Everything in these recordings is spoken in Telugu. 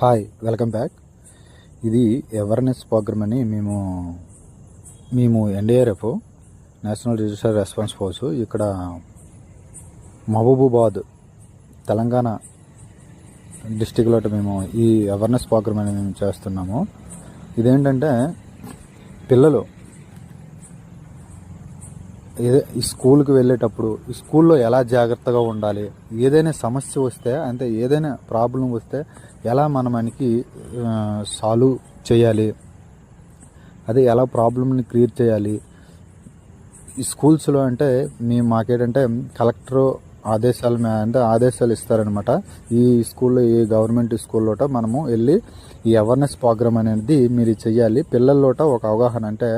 హాయ్ వెల్కమ్ బ్యాక్ ఇది అవేర్నెస్ ప్రోగ్రామ్ అని మేము మేము NDRF national register response force ఇక్కడ మహబూబాబాద్ తెలంగాణ డిస్టిక్లో మేము ఈ అవేర్నెస్ ప్రోగ్రామ్ అని మేము చేస్తున్నాము. ఇదేంటంటే పిల్లలు ఈ స్కూల్కి వెళ్ళేటప్పుడు ఈ స్కూల్లో ఎలా జాగ్రత్తగా ఉండాలి? ఏదైనా సమస్య వస్తే అంటే ఏదైనా ప్రాబ్లం వస్తే ఎలా మనం మనకి సాల్వ్ చేయాలి? అదే ఎలా ప్రాబ్లమ్ని క్రియేట్ చేయాలి? ఈ స్కూల్స్లో అంటే మేము మాకేంటంటే కలెక్టర్ ఆదేశాలు అంటే ఆదేశాలు ఇస్తారనమాట. ఈ స్కూల్లో ఈ గవర్నమెంట్ స్కూల్లోట మనము వెళ్ళి ఈ అవేర్నెస్ ప్రోగ్రామ్ అనేది మీరు చేయాలి. పిల్లల్లోట ఒక అవగాహన అంటే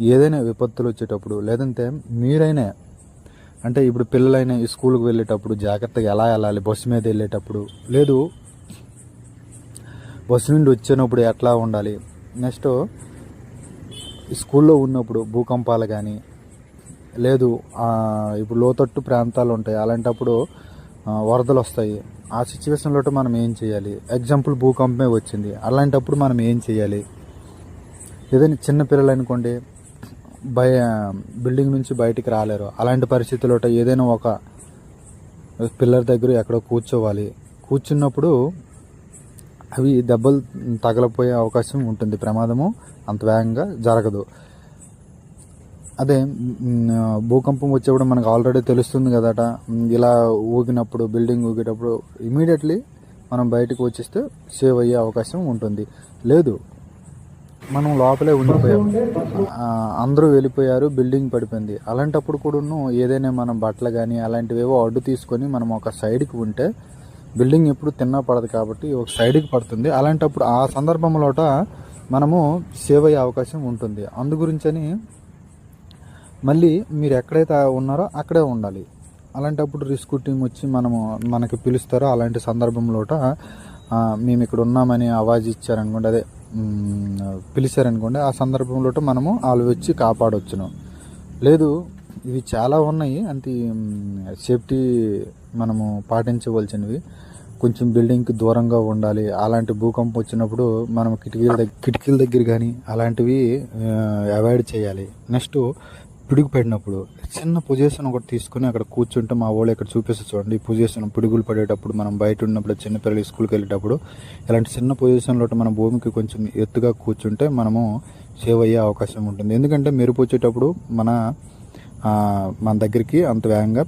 ఏదైనా విపత్తులు వచ్చేటప్పుడు లేదంటే మీరైనా అంటే ఇప్పుడు పిల్లలైనా ఈ స్కూల్కి వెళ్ళేటప్పుడు జాగ్రత్తగా ఎలా వెళ్ళాలి బస్సు మీద వెళ్ళేటప్పుడు? లేదు బస్సు నుండి వచ్చినప్పుడు ఎట్లా ఉండాలి? నెక్స్ట్ ఈ స్కూల్లో ఉన్నప్పుడు భూకంపాలు కానీ లేదు ఇప్పుడు లోతట్టు ప్రాంతాలు ఉంటాయి అలాంటప్పుడు వరదలు వస్తాయి. ఆ సిచ్యువేషన్లో మనం ఏం చేయాలి? ఎగ్జాంపుల్ భూకంపమే వచ్చింది. అలాంటప్పుడు మనం ఏం చేయాలి? ఏదైనా చిన్న పిల్లలు అనుకోండి బయ బిల్డింగ్ నుంచి బయటికి రాలేరు. అలాంటి పరిస్థితుల్లో ఏదైనా ఒక పిల్లర్ దగ్గర ఎక్కడో కూర్చోవాలి. కూర్చున్నప్పుడు అవి దెబ్బలు తగలపోయే అవకాశం ఉంటుంది. ప్రమాదము అంత వేగంగా జరగదు. అదే భూకంపం వచ్చేప్పుడు మనకు ఆల్రెడీ తెలుస్తుంది కదట. ఇలా ఊగినప్పుడు బిల్డింగ్ ఊగేటప్పుడు ఇమీడియట్లీ మనం బయటకు వచ్చేస్తే సేవ్ అయ్యే అవకాశం ఉంటుంది. లేదు మనం లోపలే ఉండిపోయాం. అందరూ వెళ్ళిపోయారు బిల్డింగ్ పడిపోయింది. అలాంటప్పుడు కూడా ఏదైనా మనం బట్టలు కానీ అలాంటివేవో అడ్డు తీసుకొని మనం ఒక సైడ్కి ఉంటే బిల్డింగ్ ఎప్పుడు తిన్నా పడదు కాబట్టి ఒక సైడ్కి పడుతుంది. అలాంటప్పుడు ఆ సందర్భంలోట మనము సేవ్ అయ్యే అవకాశం ఉంటుంది. అందు గురించని మళ్ళీ మీరు ఎక్కడైతే ఉన్నారో అక్కడే ఉండాలి. అలాంటప్పుడు రిస్క్ టీం వచ్చి మనము మనకి పిలుస్తారో అలాంటి సందర్భంలోట మేము ఇక్కడ ఉన్నామని ఆవాజ్ ఇచ్చారనుకోండి అదే పిలిచారనుకోండి ఆ సందర్భంలో మనము వాళ్ళు వచ్చి కాపాడవచ్చును లేదు ఇవి చాలా ఉన్నాయి అంత సేఫ్టీ మనము పాటించవలసినవి. కొంచెం బిల్డింగ్కి దూరంగా ఉండాలి అలాంటి భూకంపం వచ్చినప్పుడు మనం కిటికీల దగ్గర కిటికీల దగ్గర కానీ అలాంటివి అవాయిడ్ చేయాలి. నెక్స్ట్ పిడుగు పడినప్పుడు చిన్న పొజిషన్ ఒకటి తీసుకొని అక్కడ కూర్చుంటే మా వాళ్ళు ఇక్కడ చూపిస్తే చూడండి పొజిషన్ పిడుగులు పడేటప్పుడు మనం బయట ఉన్నప్పుడు చిన్నపిల్లలు స్కూల్కి వెళ్ళేటప్పుడు ఇలాంటి చిన్న పొజిషన్లో మన భూమికి కొంచెం ఎత్తుగా కూర్చుంటే మనము సేవ్ అయ్యే అవకాశం ఉంటుంది. ఎందుకంటే మెరుపు వచ్చేటప్పుడు మన మన దగ్గరికి అంత వేగంగా